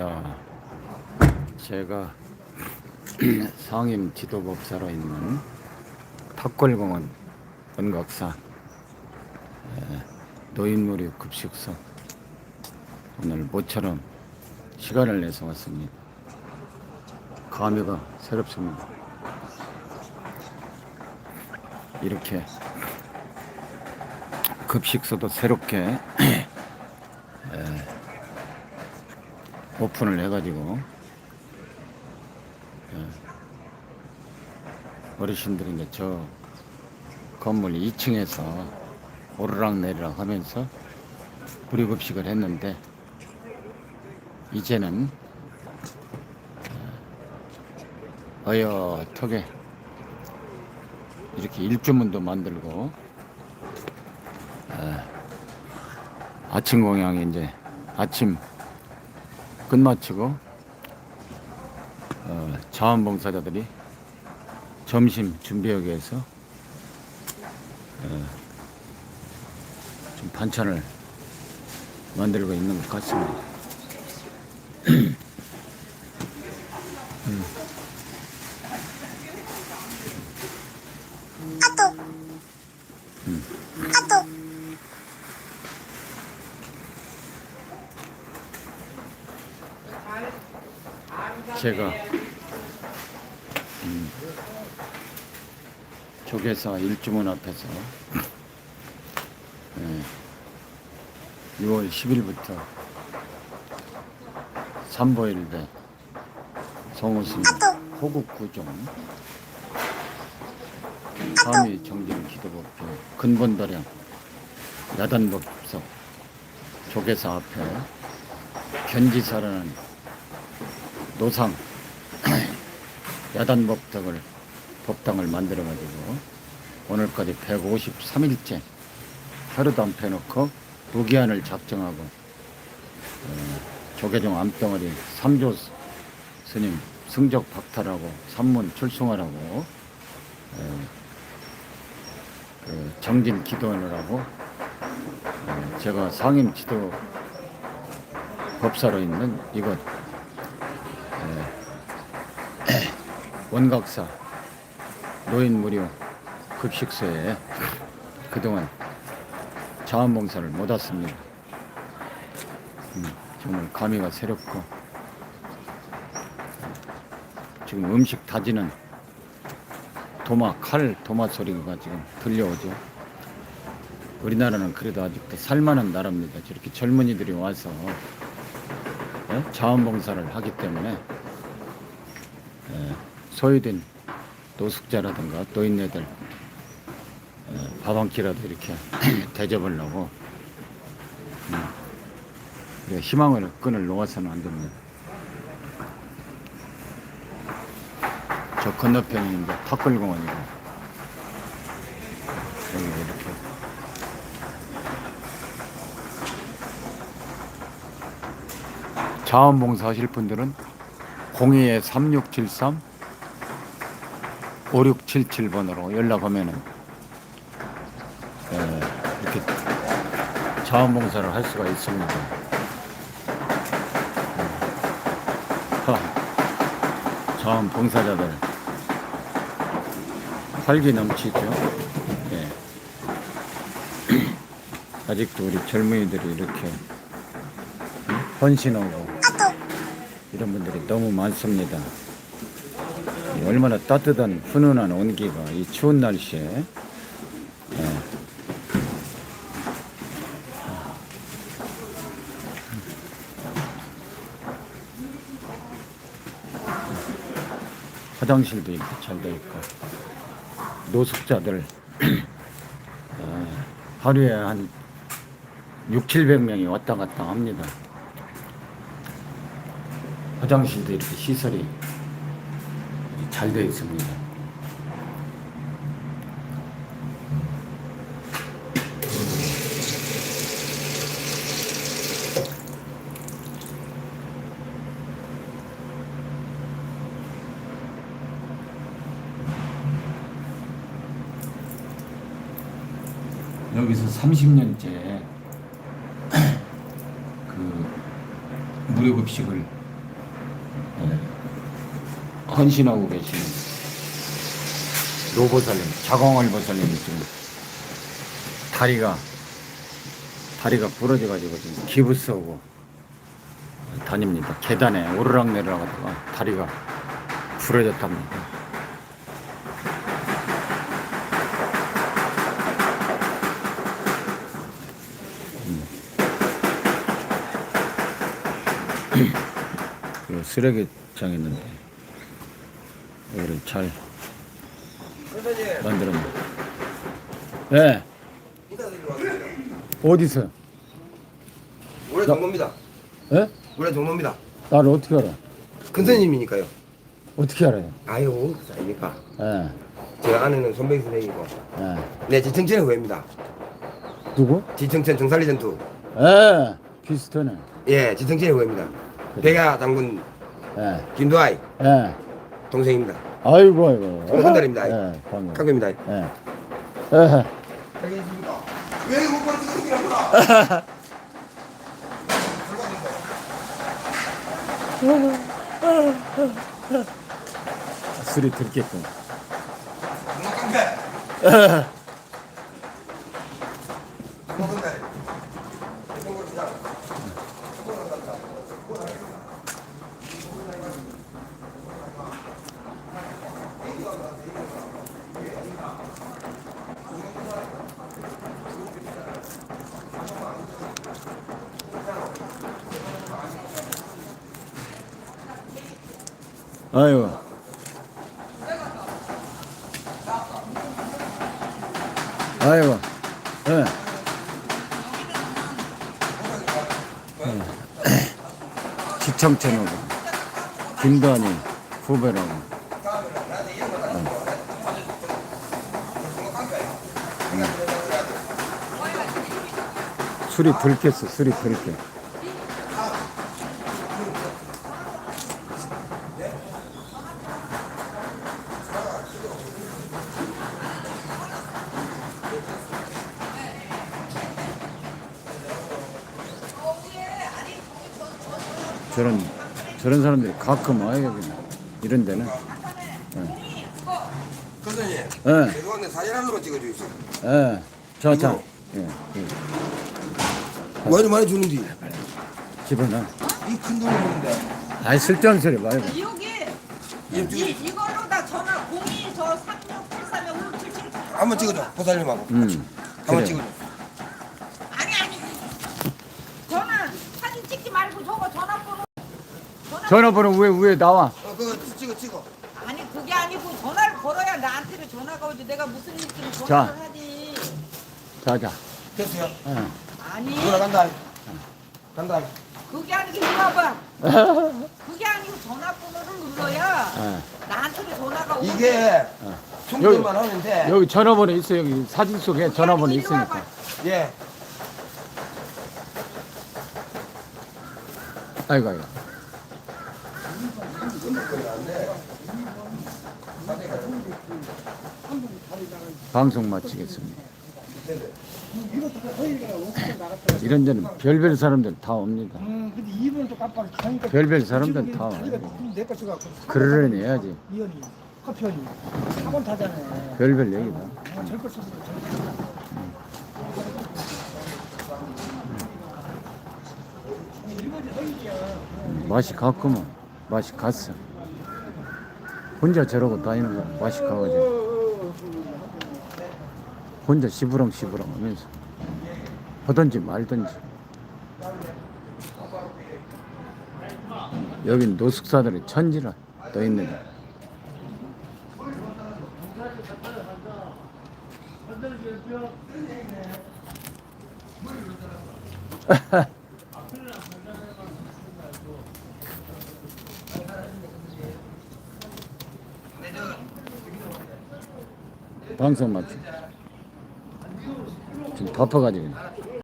자, 제가 상임 지도법사로 있는 탁골공원 원각사 에, 노인무료 급식소 오늘 모처럼 시간을 내서 왔습니다. 감회가 새롭습니다. 이렇게 급식소도 새롭게 오픈을 해가지고. 예, 어르신들이 이제 저 건물 2층에서 오르락 내리락 하면서 무료급식을 했는데 이제는 어, 어여턱에 이렇게 일주문도 만들고 예, 아침 공양이 이제 아침 끝마치고 어, 자원봉사자들이 점심 준비하기 위해서 어, 좀 반찬을 만들고 있는 것 같습니다. 음. 음. 제가 음, 조계사 일주문 앞에서 예, 6월 10일부터 3보일대 성우스님 호국 구종 삼위 정진 기도법교 근본도량 야단법석 조계사 앞에 견지사라는 노상 야단 법당을 법당을 만들어 가지고 오늘까지 153일째 하루도 안 빼놓고 무기한을 작정하고 어, 조계종 암덩어리 삼조 스님 승적 박탈하고 산문 출승하라고 어, 그 정진 기도하느라고 어, 제가 상임 지도 법사로 있는 이곳 원각사 노인 무료 급식소에 그동안 자원봉사를 못 왔습니다. 음, 정말 감회가 새롭고 지금 음식 다지는 도마 칼 도마 소리가 지금 들려오죠. 우리나라는 그래도 아직도 살만한 나라입니다. 저렇게 젊은이들이 와서 예? 자원봉사를 하기 때문에 예, 소외된 노숙자라든가 노인네들 예, 밥한 끼라도 이렇게 대접을 하고 음, 희망을 끈을 놓아서는 안 됩니다. 저 건너편이 이제 탁골공원이고 여기 이렇게 자원봉사 하실 분들은 02-3673 5677번으로 연락하면은 예, 이렇게 자원봉사를 할 수가 있습니다. 하, 자원봉사자들 활기 넘치죠. 예. 아직도 우리 젊은이들이 이렇게 헌신하고 이런 분들이 너무 많습니다. 이 얼마나 따뜻한 훈훈한 온기가 이 추운 날씨에 예. 화장실도 잘 돼 있고 노숙자들 어, 하루에 한 6, 700명이 왔다 갔다 합니다. 화장실도 이렇게 시설이 잘 되어 있습니다. 여기서 30년째 그 무료급식을 예, 헌신하고 계시는 노보살님, 자광월 보살님이 지금 다리가 다리가 부러져가지고 지금 기부 쓰고 다닙니다. 계단에 오르락 내리락 하다가 다리가 부러졌답니다. 그 쓰레기장 있는데 이거를 잘 만들었네. 왔습니다. 어디서? 올해 종로입니다. 예? 올해 종로입니다. 나를 어떻게 알아? 큰 스님이니까요. 어떻게 알아요? 아유 아닙니까? 예, 제가 아내는 손병희 선생이고 예. 네 지청천의 후예입니다. 누구? 지청천 정살리 전투 예, 비슷하네. 예 지청천의 후예입니다. 백야 장군 예, 김도아이 예. 동생입니다. 아이고, 아이고. 저는 한 달입니다. 예, 반가워. 강교입니다. 예. 예. 알겠습니까? 왜 술이 들겠군. 깡패. 아이고. 아이고. 예. 예. 지청천하고 김단이 후배라고. 술이 들겠어, 술이 들게. 저런 저런 사람들이 가끔 와요 여기 이런 데는. 선생님 예, 죄송한데 사진 한 번만 찍어주세요. 예, 자 자. 예, 예. 많이 많이 주는데. 집어넣어. 이큰 돈을 주는데. 아이 쓸데없는 소리 말고 여기 예, 이, 이걸로 다 전화 02저 3683에 5777 한번 찍어줘. 보살님하고. 음. 한번 그래. 찍어줘. 아니 아니 전화 사진 찍지 말고 저거 전화번호 전화 전화번호 위에 위에 나와 어 그거 찍어 찍어. 아니 그게 아니고 전화를 걸어야 나한테는 전화가 오지 내가 무슨 일 있으면 자. 전화를 하지 자자 됐어요. 예. 아니 돌아간다. 간다. 그게 아니고 이리 와봐 그게 아니고 전화번호를 눌러야 예. 나한테는 전화가 오지 이게 어. 충전만 하는데 여기 전화번호 있어 여기 사진 속에 전화번호 있으니까. 예 아이고 아이고 방송 마치겠습니다 이런 데는 별별 사람들 다 옵니다 별별 사람들 다 와요 그러려니 해야지. 별별 얘기다. 맛이 갔구만 맛이 갔어 혼자 저러고 다니는 거 가가지고. 혼자 시부렁 시부렁 하면서. 하든지 말든지. 여긴 노숙사들의 천지라 떠 있는데 방송 맞죠? 지금 덮어가지고